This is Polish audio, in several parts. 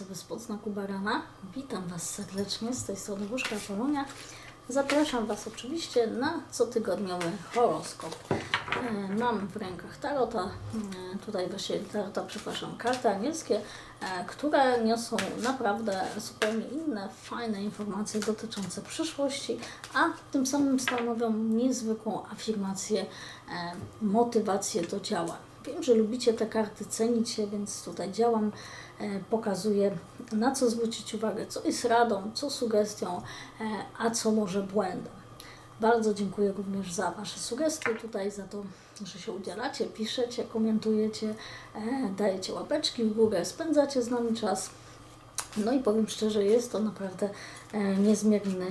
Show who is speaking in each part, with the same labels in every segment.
Speaker 1: osoby spod znaku barana. Witam Was serdecznie z tej strony Buszka Polonia. Zapraszam Was oczywiście na cotygodniowy horoskop. E, Mam w rękach tarota, e, tutaj właśnie tarota, przepraszam, karty angielskie, e, które niosą naprawdę zupełnie inne, fajne informacje dotyczące przyszłości, a tym samym stanowią niezwykłą afirmację, motywację do działań. Wiem, że lubicie te karty, cenicie, więc tutaj działam, e, pokazuję na co zwrócić uwagę, co jest radą, co sugestią, e, a co może błędem. Bardzo dziękuję również za Wasze sugestie tutaj, za to, że się udzielacie, piszecie, komentujecie, e, dajecie łapeczki w górę, spędzacie z nami czas. No i powiem szczerze, jest to naprawdę e, niezmiernie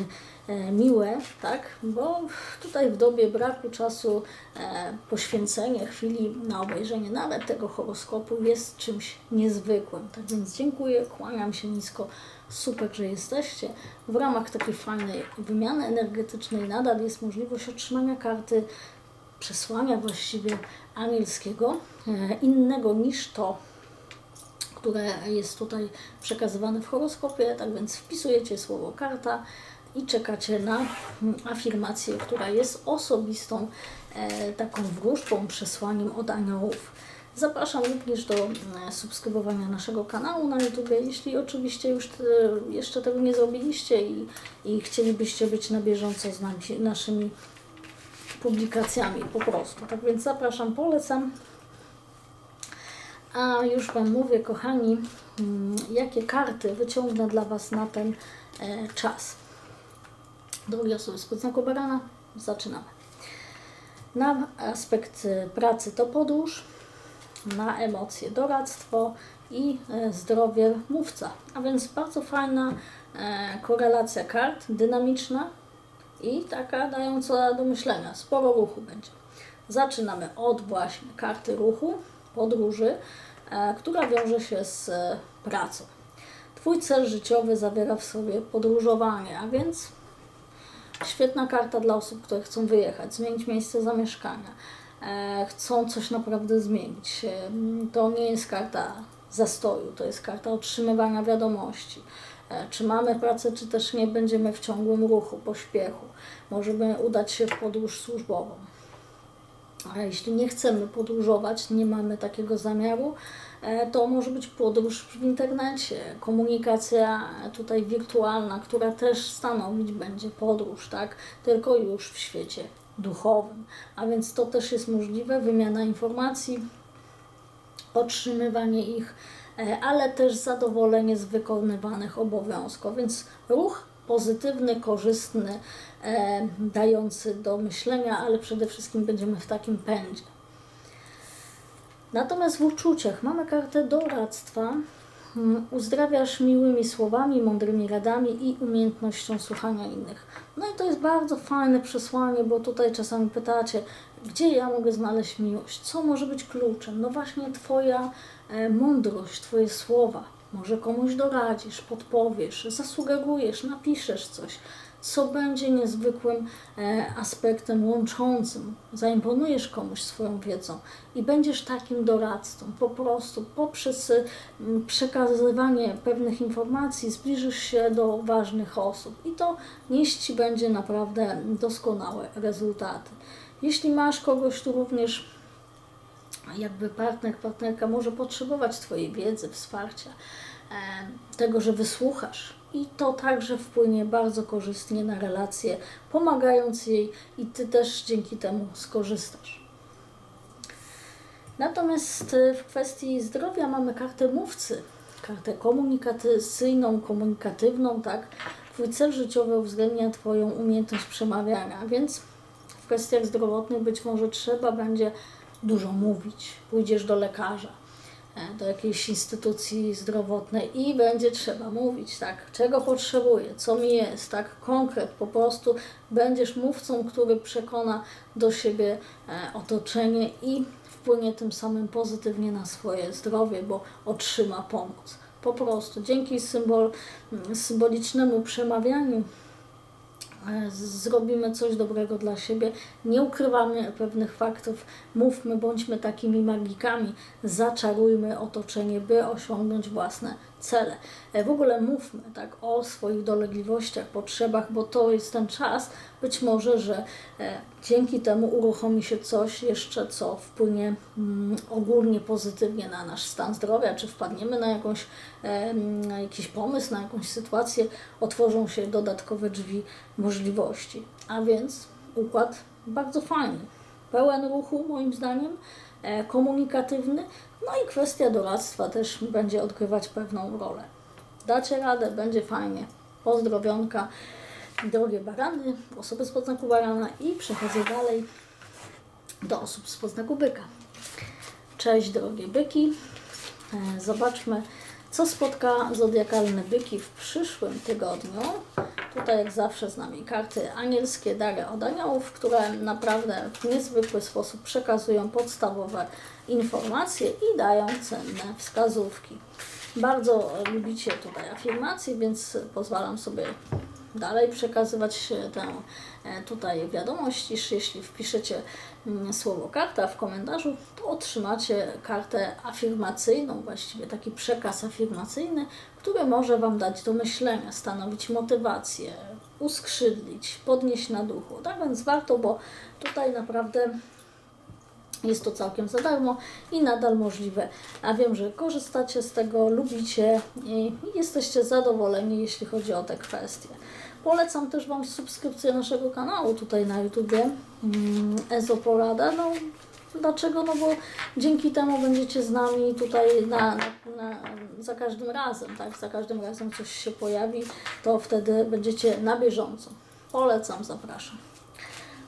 Speaker 1: e, miłe, tak? Bo tutaj w dobie braku czasu e, poświęcenie chwili na obejrzenie nawet tego horoskopu jest czymś niezwykłym. Tak więc dziękuję, kłaniam się nisko. Super, że jesteście. W ramach takiej fajnej wymiany energetycznej nadal jest możliwość otrzymania karty przesłania właściwie anielskiego, innego niż to, które jest tutaj przekazywane w horoskopie, tak więc wpisujecie słowo karta i czekacie na afirmację, która jest osobistą e, taką wróżbą, przesłaniem od aniołów. Zapraszam również do mm, subskrybowania naszego kanału na YouTube, jeśli oczywiście już te, jeszcze tego nie zrobiliście i, i chcielibyście być na bieżąco z nami, naszymi publikacjami po prostu. Tak więc zapraszam, polecam. A już Wam mówię, kochani, mm, jakie karty wyciągnę dla Was na ten e, czas. Drogie osoby z znaku barana, zaczynamy. Na aspekt e, pracy to podróż, na emocje doradztwo i e, zdrowie mówca. A więc bardzo fajna korelacja kart, dynamiczna i taka dająca do myślenia. Sporo ruchu będzie. Zaczynamy od właśnie karty ruchu, podróży, która wiąże się z e, pracą. Twój cel życiowy zawiera w sobie podróżowanie, a więc świetna karta dla osób, które chcą wyjechać, zmienić miejsce zamieszkania, e, chcą coś naprawdę zmienić. E, To nie jest karta zastoju, to jest karta otrzymywania wiadomości. E, Czy mamy pracę, czy też nie, będziemy w ciągłym ruchu, pośpiechu. Możemy udać się w podróż służbową. A jeśli nie chcemy podróżować, nie mamy takiego zamiaru, e, to może być podróż w internecie, komunikacja tutaj wirtualna, która też stanowić będzie podróż, tak? Tylko już w świecie duchowym. A więc to też jest możliwe, wymiana informacji, otrzymywanie ich, e, ale też zadowolenie z wykonywanych obowiązków. Więc ruch pozytywny, korzystny, e, dający do myślenia, ale przede wszystkim będziemy w takim pędzie. Natomiast w uczuciach mamy kartę doradztwa. Mm, Uzdrawiasz miłymi słowami, mądrymi radami i umiejętnością słuchania innych. No i to jest bardzo fajne przesłanie, bo tutaj czasami pytacie, gdzie ja mogę znaleźć miłość? Co może być kluczem? No właśnie Twoja e, mądrość, Twoje słowa. Może komuś doradzisz, podpowiesz, zasugerujesz, napiszesz coś, co będzie niezwykłym e, aspektem łączącym. Zaimponujesz komuś swoją wiedzą i będziesz takim doradcą. Po prostu poprzez mm, przekazywanie pewnych informacji zbliżysz się do ważnych osób i to nieść Ci będzie naprawdę doskonałe rezultaty. Jeśli masz kogoś tu również jakby partner, partnerka może potrzebować Twojej wiedzy, wsparcia, tego, że wysłuchasz. I to także wpłynie bardzo korzystnie na relację, pomagając jej i Ty też dzięki temu skorzystasz. Natomiast e, w kwestii zdrowia mamy kartę mówcy, kartę komunikacyjną, komunikatywną, tak? Twój cel życiowy uwzględnia Twoją umiejętność przemawiania, więc w kwestiach zdrowotnych być może trzeba będzie dużo mówić. Pójdziesz do lekarza, e, do jakiejś instytucji zdrowotnej i będzie trzeba mówić, tak, czego potrzebuję, co mi jest, tak, konkret, po prostu będziesz mówcą, który przekona do siebie e, otoczenie i wpłynie tym samym pozytywnie na swoje zdrowie, bo otrzyma pomoc. Po prostu dzięki symbol, symbolicznemu przemawianiu zrobimy coś dobrego dla siebie, nie ukrywamy pewnych faktów, mówmy, bądźmy takimi magikami, zaczarujmy otoczenie, by osiągnąć własne cele. E, W ogóle mówmy tak o swoich dolegliwościach, potrzebach, bo to jest ten czas, być może, że e, dzięki temu uruchomi się coś jeszcze, co wpłynie mm, ogólnie pozytywnie na nasz stan zdrowia, czy wpadniemy na jakąś, e, na jakiś pomysł, na jakąś sytuację, otworzą się dodatkowe drzwi możliwości. A więc układ bardzo fajny, pełen ruchu moim zdaniem, e, komunikatywny, no i kwestia doradztwa też będzie odgrywać pewną rolę. Dacie radę, będzie fajnie. Pozdrowionka, drogie barany, osoby z podznaku barana i przechodzę dalej do osób z podznaku byka. Cześć drogie byki. E, Zobaczmy, co spotka zodiakalne byki w przyszłym tygodniu. Tutaj jak zawsze z nami karty anielskie, dary od aniołów, które naprawdę w niezwykły sposób przekazują podstawowe informacje i dają cenne wskazówki. Bardzo lubicie tutaj afirmacje, więc pozwalam sobie dalej przekazywać tę e, tutaj wiadomość, iż jeśli wpiszecie mm, słowo karta w komentarzu, to otrzymacie kartę afirmacyjną, właściwie taki przekaz afirmacyjny, który może Wam dać do myślenia, stanowić motywację, uskrzydlić, podnieść na duchu. Tak więc warto, bo tutaj naprawdę jest to całkiem za darmo i nadal możliwe. A wiem, że korzystacie z tego, lubicie i jesteście zadowoleni, jeśli chodzi o te kwestie. Polecam też Wam subskrypcję naszego kanału tutaj na YouTubie mm, Ezo Porada. No, dlaczego? No bo dzięki temu będziecie z nami tutaj na, na, za każdym razem, tak? Za każdym razem coś się pojawi, to wtedy będziecie na bieżąco. Polecam, zapraszam.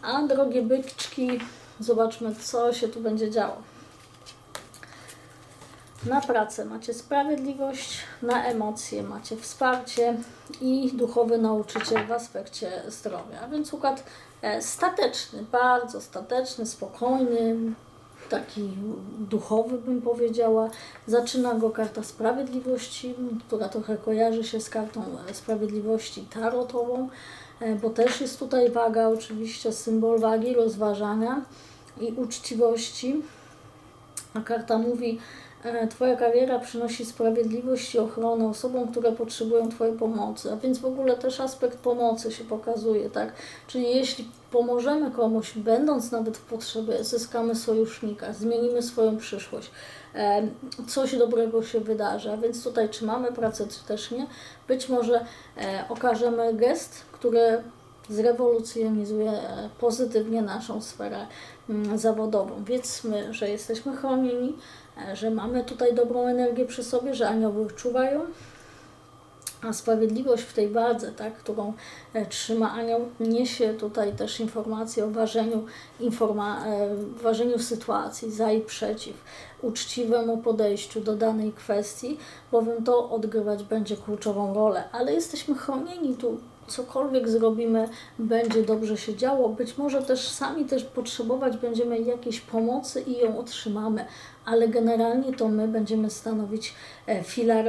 Speaker 1: A drogie byczki, zobaczmy, co się tu będzie działo. Na pracę macie sprawiedliwość, na emocje macie wsparcie i duchowy nauczyciel w aspekcie zdrowia. Więc układ e, stateczny, bardzo stateczny, spokojny, taki duchowy bym powiedziała. Zaczyna go karta sprawiedliwości, która trochę kojarzy się z kartą e, sprawiedliwości tarotową, e, bo też jest tutaj waga, oczywiście symbol wagi, rozważania i uczciwości. A karta mówi, e, Twoja kariera przynosi sprawiedliwość i ochronę osobom, które potrzebują Twojej pomocy. A więc w ogóle też aspekt pomocy się pokazuje, tak? Czyli jeśli pomożemy komuś, będąc nawet w potrzebie, zyskamy sojusznika, zmienimy swoją przyszłość, e, coś dobrego się wydarzy. A więc tutaj, czy mamy pracę, czy też nie, być może e, okażemy gest, który zrewolucjonizuje pozytywnie naszą sferę mm, zawodową. Wiedzmy, że jesteśmy chronieni, e, że mamy tutaj dobrą energię przy sobie, że anioły czuwają, a sprawiedliwość w tej wadze, tak, którą e, trzyma anioł, niesie tutaj też informacje o ważeniu, informa, e, ważeniu sytuacji za i przeciw, uczciwemu podejściu do danej kwestii, bowiem to odgrywać będzie kluczową rolę. Ale jesteśmy chronieni tu, cokolwiek zrobimy, będzie dobrze się działo. Być może też sami też potrzebować będziemy jakiejś pomocy i ją otrzymamy, ale generalnie to my będziemy stanowić e, filar.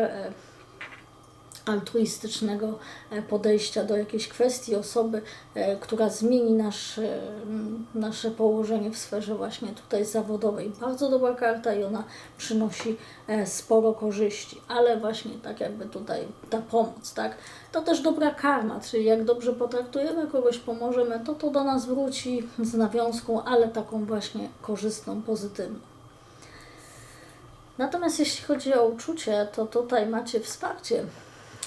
Speaker 1: Altruistycznego e, podejścia do jakiejś kwestii, osoby, e, która zmieni nasz, e, m, nasze położenie w sferze właśnie tutaj zawodowej. Bardzo dobra karta i ona przynosi e, sporo korzyści, ale właśnie tak jakby tutaj ta pomoc, tak? To też dobra karma, czyli jak dobrze potraktujemy kogoś, pomożemy, to to do nas wróci z nawiązką, ale taką właśnie korzystną, pozytywną. Natomiast jeśli chodzi o uczucie, to tutaj macie wsparcie.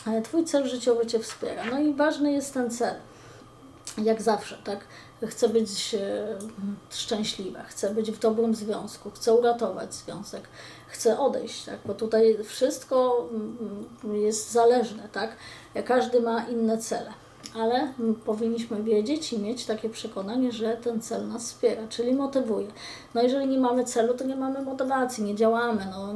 Speaker 1: E, Twój cel życiowy Cię wspiera. No i ważny jest ten cel. Jak zawsze, tak? Chcę być e, szczęśliwa, chcę być w dobrym związku, chcę uratować związek, chcę odejść, tak? Bo tutaj wszystko mm, jest zależne, tak? Każdy ma inne cele ale powinniśmy wiedzieć i mieć takie przekonanie, że ten cel nas wspiera, czyli motywuje. No jeżeli nie mamy celu, to nie mamy motywacji, nie działamy, no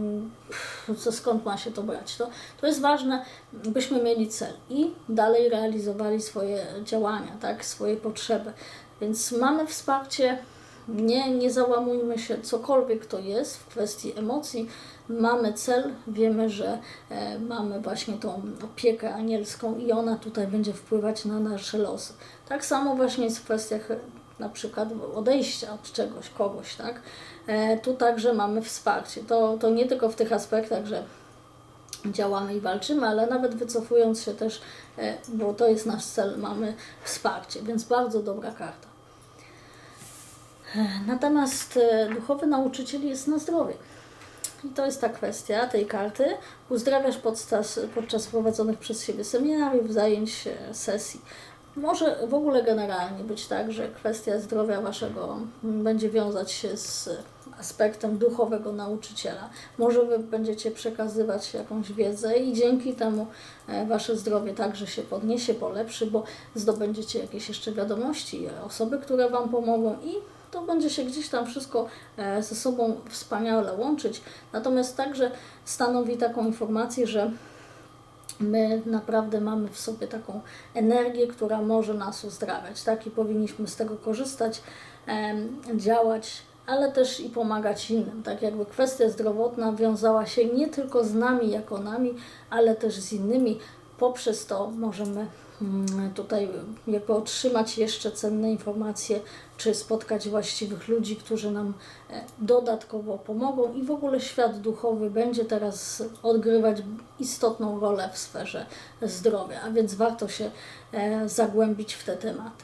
Speaker 1: co skąd ma się to brać? To, to jest ważne, byśmy mieli cel i dalej realizowali swoje działania, tak, swoje potrzeby. Więc mamy wsparcie, nie, nie załamujmy się, cokolwiek to jest w kwestii emocji. Mamy cel, wiemy, że e, mamy właśnie tą opiekę anielską i ona tutaj będzie wpływać na nasze losy. Tak samo właśnie jest w kwestiach e, na przykład odejścia od czegoś, kogoś, tak? E, tu także mamy wsparcie. To, to nie tylko w tych aspektach, że działamy i walczymy, ale nawet wycofując się też, bo to jest nasz cel, mamy wsparcie, więc bardzo dobra karta. Natomiast duchowy nauczyciel jest na zdrowie. To jest ta kwestia tej karty. Uzdrawiasz podczas, podczas prowadzonych przez siebie seminariów, zajęć, e, sesji. Może w ogóle generalnie być tak, że kwestia zdrowia waszego mm, będzie wiązać się z aspektem duchowego nauczyciela. Może wy będziecie przekazywać jakąś wiedzę i dzięki temu e, wasze zdrowie także się podniesie, polepszy, bo zdobędziecie jakieś jeszcze wiadomości, e, osoby, które wam pomogą i to będzie się gdzieś tam wszystko e, ze sobą wspaniale łączyć. Natomiast także stanowi taką informację, że my naprawdę mamy w sobie taką energię, która może nas uzdrawiać, tak? I powinniśmy z tego korzystać, działać, ale też i pomagać innym. Tak jakby kwestia zdrowotna wiązała się nie tylko z nami jako nami, ale też z innymi. Poprzez to możemy tutaj jakby otrzymać jeszcze cenne informacje, czy spotkać właściwych ludzi, którzy nam e, dodatkowo pomogą i w ogóle świat duchowy będzie teraz odgrywać istotną rolę w sferze zdrowia, a więc warto się e, zagłębić w te tematy.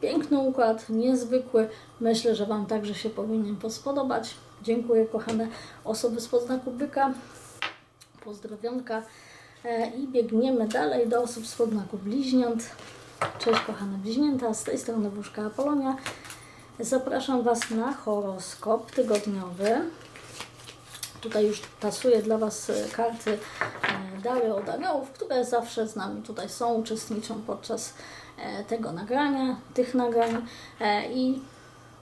Speaker 1: Piękny układ, niezwykły. Myślę, że Wam także się powinien spodobać. Dziękuję kochane osoby z podznaku byka. Pozdrowionka. E, I biegniemy dalej do osób z podznaku bliźniąt. Cześć kochane bliźnięta, z tej strony Wróżka Apolonia. Zapraszam Was na horoskop tygodniowy. Tutaj już tasuję dla Was e, karty e, dary od aniołów, które zawsze z nami tutaj są, uczestniczą podczas tego nagrania, tych nagrań i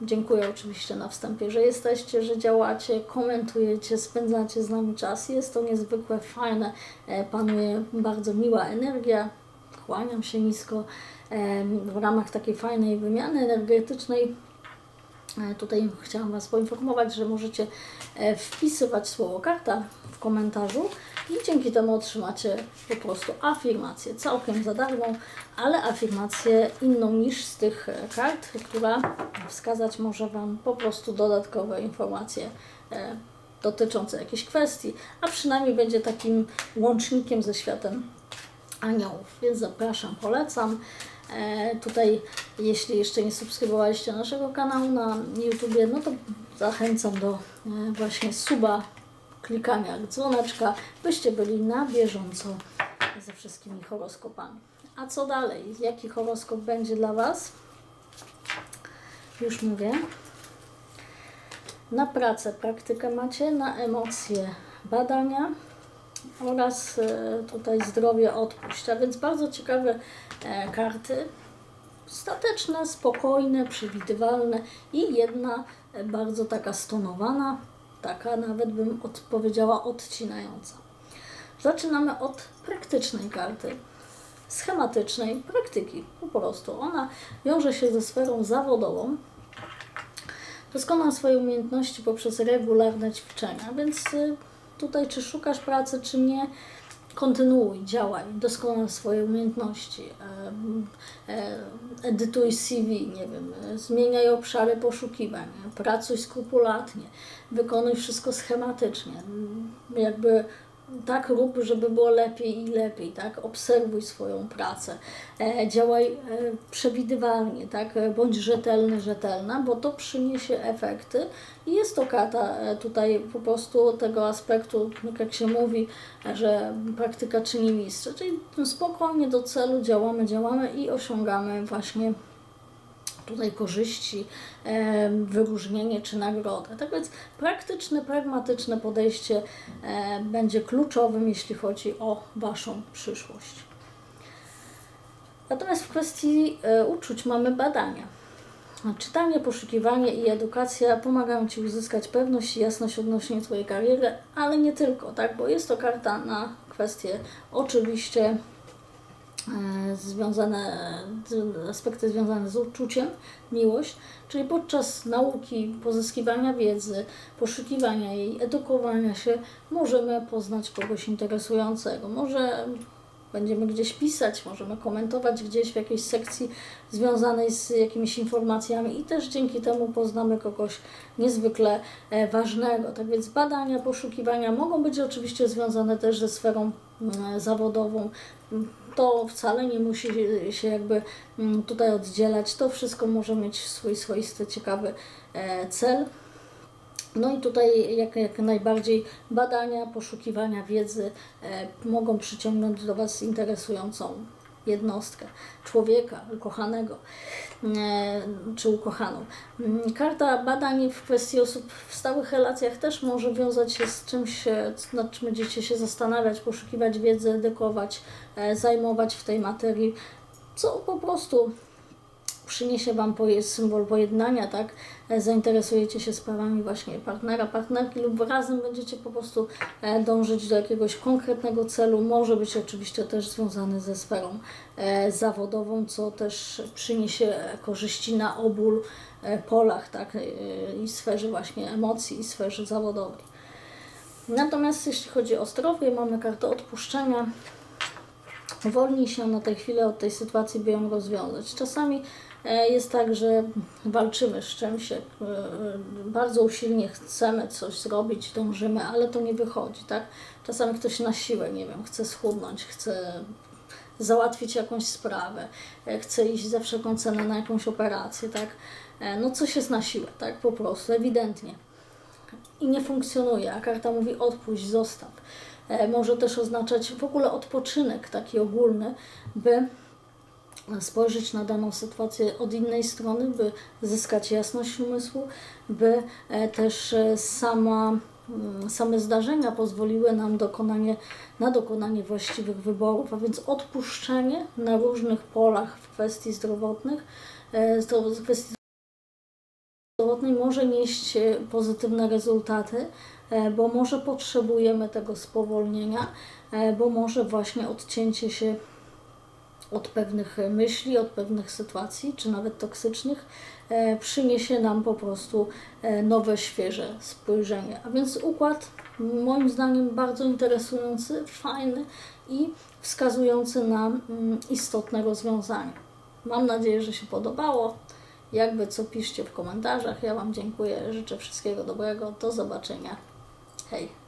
Speaker 1: dziękuję oczywiście na wstępie, że jesteście, że działacie, komentujecie, spędzacie z nami czas. Jest to niezwykle fajne, e, panuje bardzo miła energia, kłaniam się nisko e, w ramach takiej fajnej wymiany energetycznej. E, Tutaj chciałam Was poinformować, że możecie wpisywać słowo karta w komentarzu i dzięki temu otrzymacie po prostu afirmację całkiem za darmo, ale afirmację inną niż z tych e, kart, która wskazać może Wam po prostu dodatkowe informacje e, dotyczące jakiejś kwestii, a przynajmniej będzie takim łącznikiem ze światem aniołów, więc zapraszam, polecam. E, tutaj, jeśli jeszcze nie subskrybowaliście naszego kanału na YouTubie, no to zachęcam do e, właśnie suba, klikania dzwoneczka, byście byli na bieżąco ze wszystkimi horoskopami. A co dalej? Jaki horoskop będzie dla Was? Już mówię. Na pracę praktykę macie, na emocje badania, oraz e, tutaj zdrowie odpuść. A więc bardzo ciekawe e, karty. Stateczne, spokojne, przewidywalne i jedna e, bardzo taka stonowana, taka nawet bym od, powiedziała odcinająca. Zaczynamy od praktycznej karty, schematycznej praktyki po prostu. Ona wiąże się ze sferą zawodową, doskonał swoje umiejętności poprzez regularne ćwiczenia, więc y, tutaj czy szukasz pracy, czy nie, kontynuuj, działaj, doskonal swoje umiejętności, edytuj CV, nie wiem, zmieniaj obszary poszukiwań, pracuj skrupulatnie, wykonuj wszystko schematycznie, jakby tak rób, żeby było lepiej i lepiej, tak? Obserwuj swoją pracę, e, działaj e, przewidywalnie, tak? Bądź rzetelny, rzetelna, bo to przyniesie efekty i jest to karta e, tutaj po prostu tego aspektu, tak jak się mówi, że praktyka czyni mistrza, czyli spokojnie do celu działamy, działamy i osiągamy właśnie tutaj korzyści, wyróżnienie czy nagrodę. Tak więc praktyczne, pragmatyczne podejście będzie kluczowym, jeśli chodzi o Waszą przyszłość. Natomiast w kwestii e, uczuć mamy badania. Czytanie, poszukiwanie i edukacja pomagają Ci uzyskać pewność i jasność odnośnie Twojej kariery, ale nie tylko, tak? Bo jest to karta na kwestie oczywiście związane, z- aspekty związane z uczuciem, miłość, czyli podczas nauki, pozyskiwania wiedzy, poszukiwania jej, edukowania się, możemy poznać kogoś interesującego. Może będziemy gdzieś pisać, możemy komentować gdzieś w jakiejś sekcji związanej z jakimiś informacjami i też dzięki temu poznamy kogoś niezwykle e, ważnego. Tak więc badania, poszukiwania mogą być oczywiście związane też ze sferą mm, zawodową. To wcale nie musi się jakby mm, tutaj oddzielać. To wszystko może mieć swój swoisty, ciekawy e, cel. No i tutaj jak, jak najbardziej badania, poszukiwania wiedzy e, mogą przyciągnąć do Was interesującą jednostkę, człowieka ukochanego e, czy ukochaną. Mm, Karta badań w kwestii osób w stałych relacjach też może wiązać się z czymś, e, nad czym będziecie się zastanawiać, poszukiwać wiedzy, edykować, e, zajmować w tej materii, co po prostu przyniesie Wam symbol pojednania, tak? E, Zainteresujecie się sprawami właśnie partnera, partnerki lub razem będziecie po prostu e, dążyć do jakiegoś konkretnego celu. Może być oczywiście też związany ze sferą e, zawodową, co też przyniesie korzyści na obu e, polach, tak? E, I sferze właśnie emocji, i sferze zawodowej. Natomiast jeśli chodzi o zdrowie, mamy kartę odpuszczenia wolniej się na tę chwilę od tej sytuacji by ją rozwiązać. Czasami e, jest tak, że walczymy z czymś, e, bardzo usilnie chcemy coś zrobić, dążymy, ale to nie wychodzi, tak? Czasami ktoś na siłę, nie wiem, chce schudnąć, chce załatwić jakąś sprawę, e, chce iść za wszelką cenę na jakąś operację, tak? E, No coś jest na siłę, tak? Po prostu, ewidentnie i nie funkcjonuje, a karta mówi odpuść, zostaw. E, może też oznaczać w ogóle odpoczynek taki ogólny, by spojrzeć na daną sytuację od innej strony, by zyskać jasność umysłu, by e, też e, sama, mm, same zdarzenia pozwoliły nam dokonanie, na dokonanie właściwych wyborów, a więc odpuszczenie na różnych polach w kwestii zdrowotnych, e, w kwestii zdrowotnej może nieść pozytywne rezultaty, bo może potrzebujemy tego spowolnienia, bo może właśnie odcięcie się od pewnych myśli, od pewnych sytuacji, czy nawet toksycznych, e, przyniesie nam po prostu e, nowe, świeże spojrzenie. A więc układ moim zdaniem bardzo interesujący, fajny i wskazujący na mm, istotne rozwiązania. Mam nadzieję, że się podobało. Jakby co piszcie w komentarzach. Ja Wam dziękuję, życzę wszystkiego dobrego. Do zobaczenia. Hej.